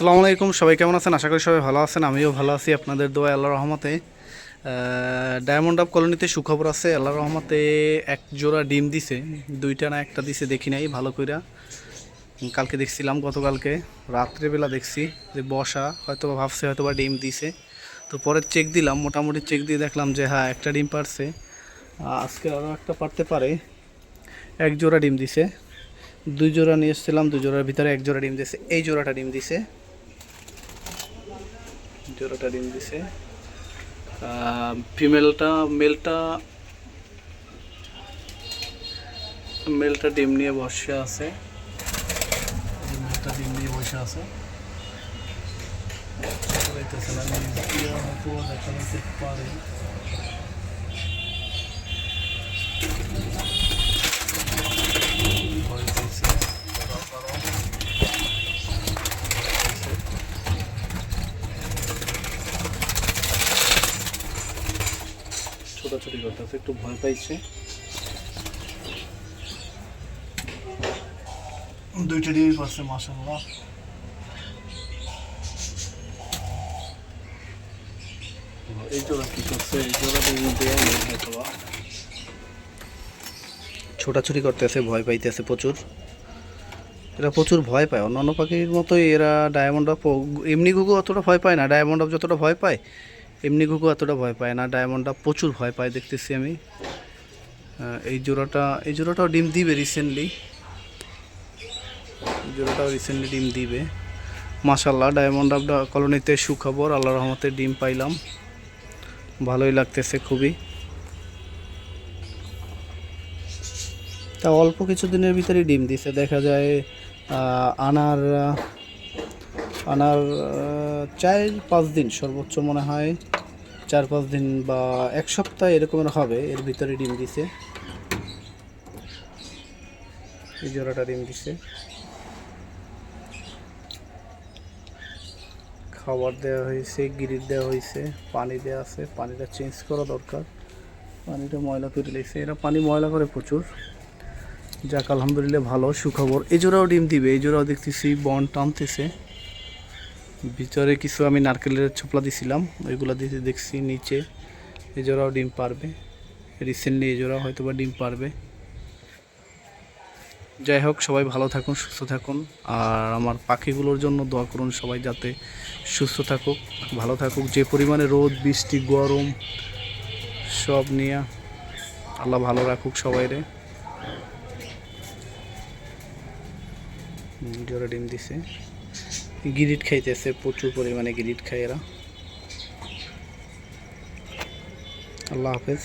আসসালামু আলাইকুম, সবাই কেমন আছেন? আশা করি সবাই ভালো আছেন। আমিও ভালো আছি, আপনাদের দোয়া আল্লাহ রহমতে। ডায়মন্ড অফ কলোনিতে সুখবর আছে, আল্লাহ রহমতে এক জোড়া ডিম দিছে, দুইটা না একটা দিছে, দেখি নাই, ভালো কইরা। কালকে দেখছিলাম, গতকালকে, রাত্রেবেলা দেখছি যে বসা হয়তো বা ভাবছে হয়তো বা ডিম দিছে। তো পরে চেক দিলাম, মোটামুটি চেক দিয়ে দেখলাম যে হ্যাঁ একটা ডিম পারছে। আজকে আরও একটা পারতে পারে। এক জোড়া ডিম দিছে, দুই জোড়া নিয়ে এসেছিলাম, দুই জোড়ার ভিতরে এক জোড়া ডিম দিছে, এই জোড়াটা ডিম দিছে। জোড়াটা ডিম দিছে। ফিমেলটা মেলটা মেলটা ডিম নিয়ে বসে আছে। মেলটা ডিম নিয়ে বসে আছে। দেখা যেতে। ভয় পেয়েছে। ছোটাছুটি করতেছে একটু ভয় পাইছে। দুইটা ডিমই পারছে মাসাল্লাহ এই জোড়া কি করছে? এই জোড়া ডিম। ছোটাছুটি করতেছে ভয় পাইতেছে প্রচুর। এরা প্রচুর ভয় পায়। অন্যান্য পাখির মতোই এরা ডায়মন্ড অফ এমনি ঘুঘু অতটা ভয় পায় না। ডায়মন্ড অফ যতটা ভয় পায় এমনি ঘুঘু এতটা ভয় পায় না ডায়মন্ড অফ প্রচুর ভয় পায় দেখতেছি আমি। এই জোড়াটা, এই জোড়াটাও ডিম দিবে রিসেন্টলি জোড়াটাও রিসেন্টলি ডিম দিবে। মাশাল্লাহ ডায়মন্ড অফ কলোনিতে সুখবর আল্লাহ রহমতে ডিম পাইলাম। ভালোই লাগতেছে খুবই। তা অল্প কিছু দিনের ভিতরেই ডিম দিছে। দেখা যায় আনার আনার চার পাঁচ দিন সর্বোচ্চ মনে হয়। চার পাঁচ দিন বা এক সপ্তাহ এরকমের হবে, এর ভিতরে ডিম দিছে। এই জোড়াটা ডিম দিছে। খাবার দেওয়া হয়েছে গিরিট দেওয়া হয়েছে, পানি দেওয়া আছে, পানিটা চেঞ্জ করা দরকার। পানিটা ময়লা করে লেগেছে। এরা পানি ময়লা করে প্রচুর। যাক, আলহামদুলিল্লাহ ভালো, সুখবর। এই জোড়াও ডিম দিবে, এই জোড়াও দেখতেছি, বন টানতেছে। ভিতরে কিছু আমি নারকেলের ছোপলা দিছিলাম ওইগুলো দিতে দেখছি নিচে। এই জোড়াও ডিম পারবে। রিসেন্টলি এই জোড়াও হয়তো বা ডিম পারবে। যাই হোক সবাই ভালো থাকুন সুস্থ থাকুন। আর আমার পাখিগুলোর জন্য দোয়া করুন সবাই যাতে সুস্থ থাকুক ভালো থাকুক। যে পরিমাণে রোদ বৃষ্টি গরম সব নিয়ে আল্লাহ ভালো রাখুক সবাইরে। হুম, জোরে ডিম দিছে। গিরিট খাইতেছে প্রচুর পরিমাণে গিরিট খায় এরা। আল্লাহ হাফেজ।